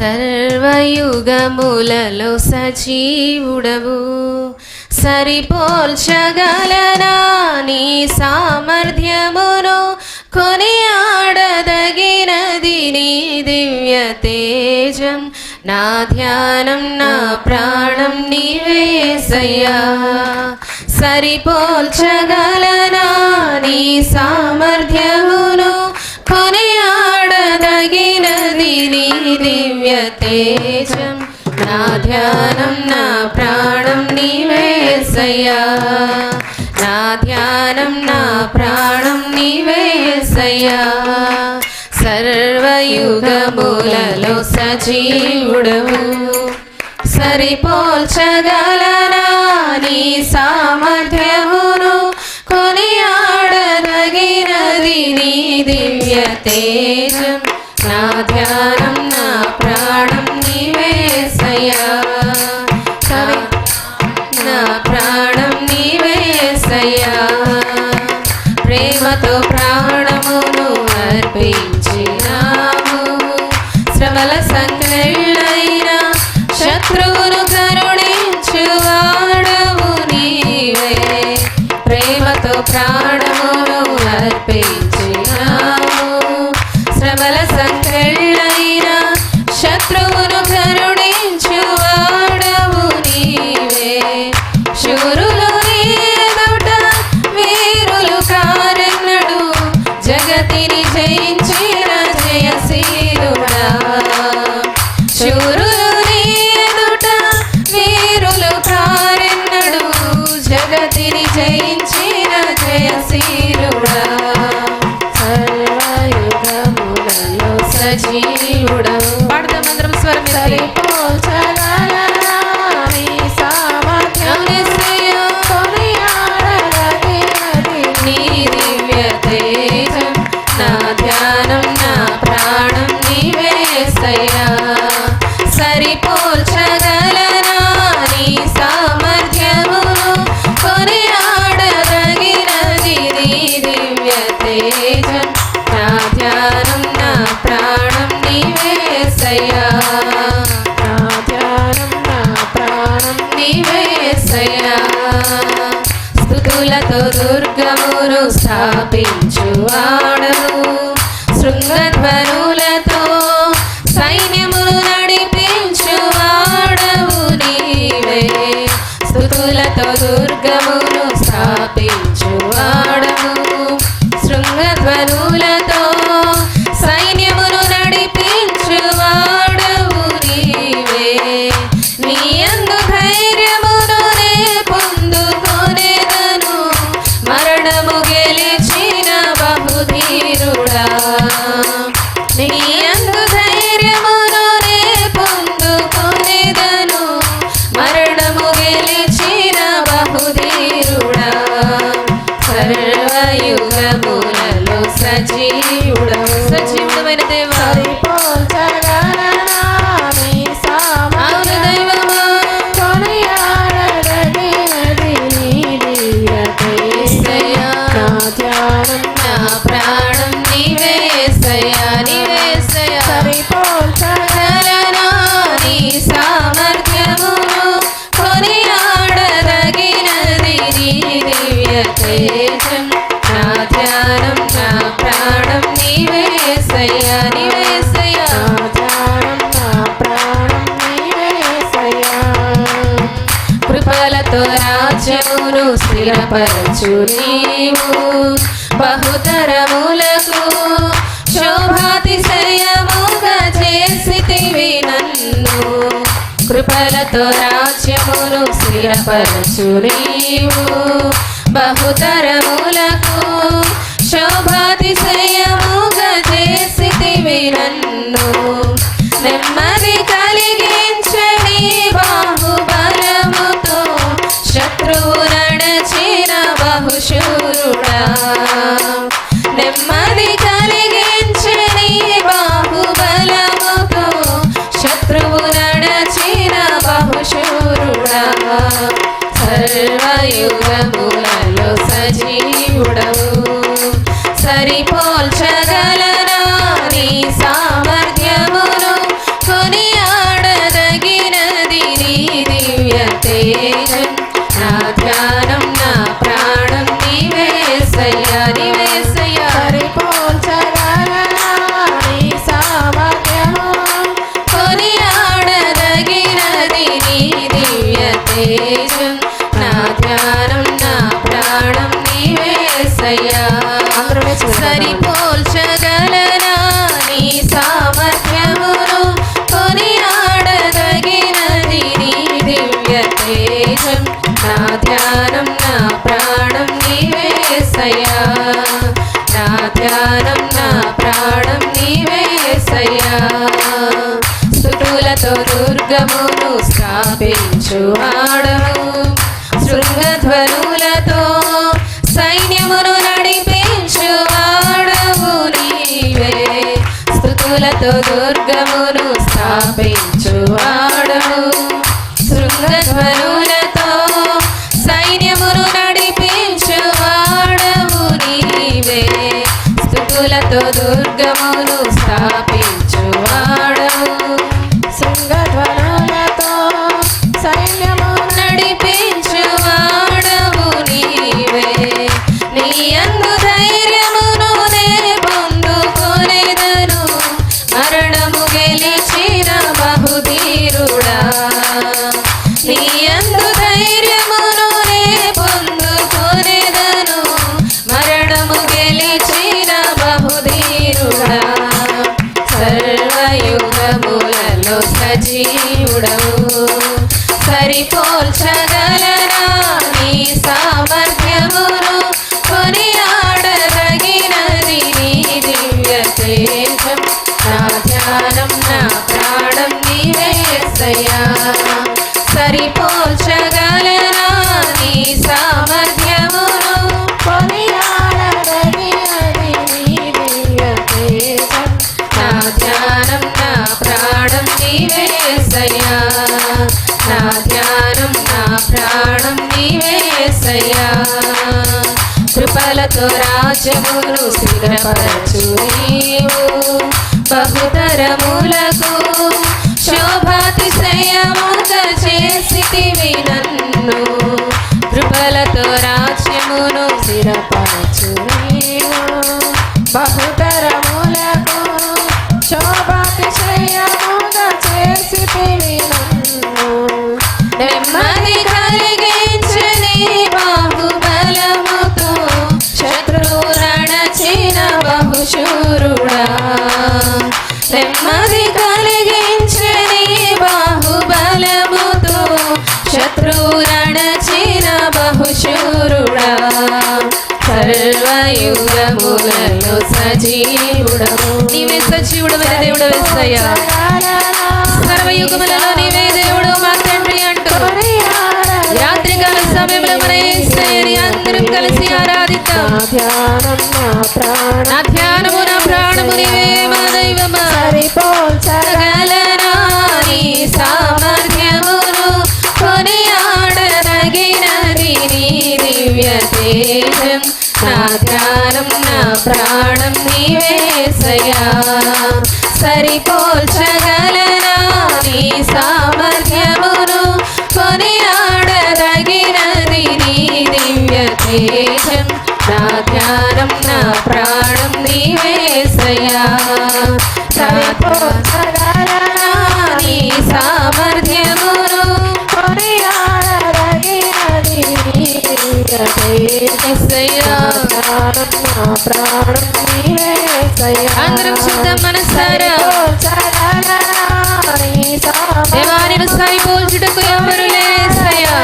సర్వయుగములలో సజీవుడవు. సరిపోల్చగలనా నీ సామర్థ్యమును? కొని ఆడదగినది నీ దివ్య తేజం. నా ధ్యానం నా ప్రాణం నీవేసయ్యా సరిపోల్చగలనా నీ సామర్థ్యమును? కొని ఆడదగినది నీ దివ్య తేజం నా ధ్యానం నా ప్రాణం నీవేసయ్యా నా ధ్యానం నా ప్రాణం నీవేసయ్యా సర్వయుగములలో సజీవుడవు. సరిపోల్చగలనా నీ సామర్థ్యమును కొని ఆడదగినది నీ దివ్య తేజం. ధ్యానం నా ప్రాణం నీవేసయ్యా సర్వయుగములలో సజీవుడవు పాడదాం అందరం స్వరం దుర్గమును స్థాపించువాడవు. శృంగధ్వను స్థిరపరచు నీవు బహుతరములకు శోభాతిశయముగా చేసితివి నన్ను. కృపలతో రాజ్యమును స్థిరపరచు నీవు బహుతరములకు శోభాతిశయముగా బహుశూరుడా నెమ్మది కలిగించని బాహుబలముతో శత్రువు నడచిన బహుశూరుడా. సర్వయుగములలో సజీవుడవు. సరిపోల్చగల to it ధ్యానం నా ప్రాణం నీవేసయ్యా నా ధ్యానం నా ప్రాణం నీవేసయ్యా కృపలతో రాజ్యమును స్థిరపరచు నీవు. బహుతరములకు శోభాతిశయముగా చేసి నెమ్మది కలిగించని బాహుబలముతో. శత్రువు రణచిన బహుశూరుడా. సర్వయుగములలో సజీవుడము నీవే సజీవుడమైన దేవుడు వెస్తయ్యా సర్వయుగములలో నీవే దేవుడు మా తండ్రి అంటూ. రాత్రికాల సమయంలో మన యేసయ్యని అందరం కలిసి ఆరాధిద్దాం. నా ధ్యానము నా ప్రాణము నీవే మా దైవమా? సరిపోల్చగల సగలనా నీ సామర్థ్యమును కొనియాడదగినది నీ దివ్య తేజం నా ధ్యానం నా ప్రాణం నీవేసయ్యా సరిపోల్చగలనా నీ సామర్థ్యమును కొనియాడదగినది నీ దివ్య తేజం నా అందరం చూద్దాం మనసారా. సరిపోల్చగలనా నీ దేవానిను సరిపోల్చుటకు ఎవరు లేసయ్యా.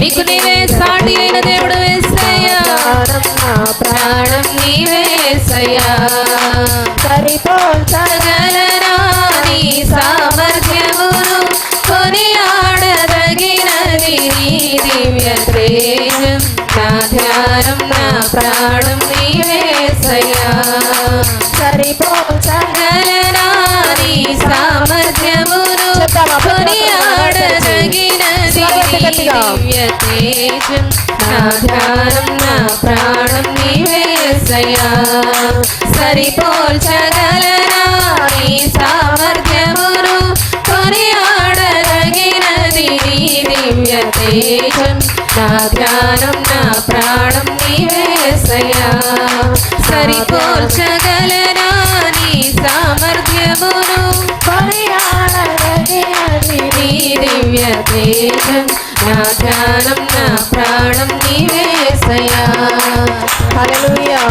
నీకు నీవే సాటి అయిన దేవుడు వేసయ్యా. ప్రాణం నీవేసయ్యా సరిపోల్చగలనా సగలనా నీ సామర్థ్యమును కొనియాడదగినది నీ నా ధ్యానం నా ప్రాణం నీవేసయ్యా సరిపోల్చగలనా నీ సామర్థ్యమును కొనియాడదగినది నీ దివ్య తేజం. నా ధ్యానం నా ప్రాణం సరిపోల్చగలనా నీ సామర్థ్యమును దివ్య తేజం నా ధ్యానం నా ప్రాణం నీవేసయా హల్లెలూయా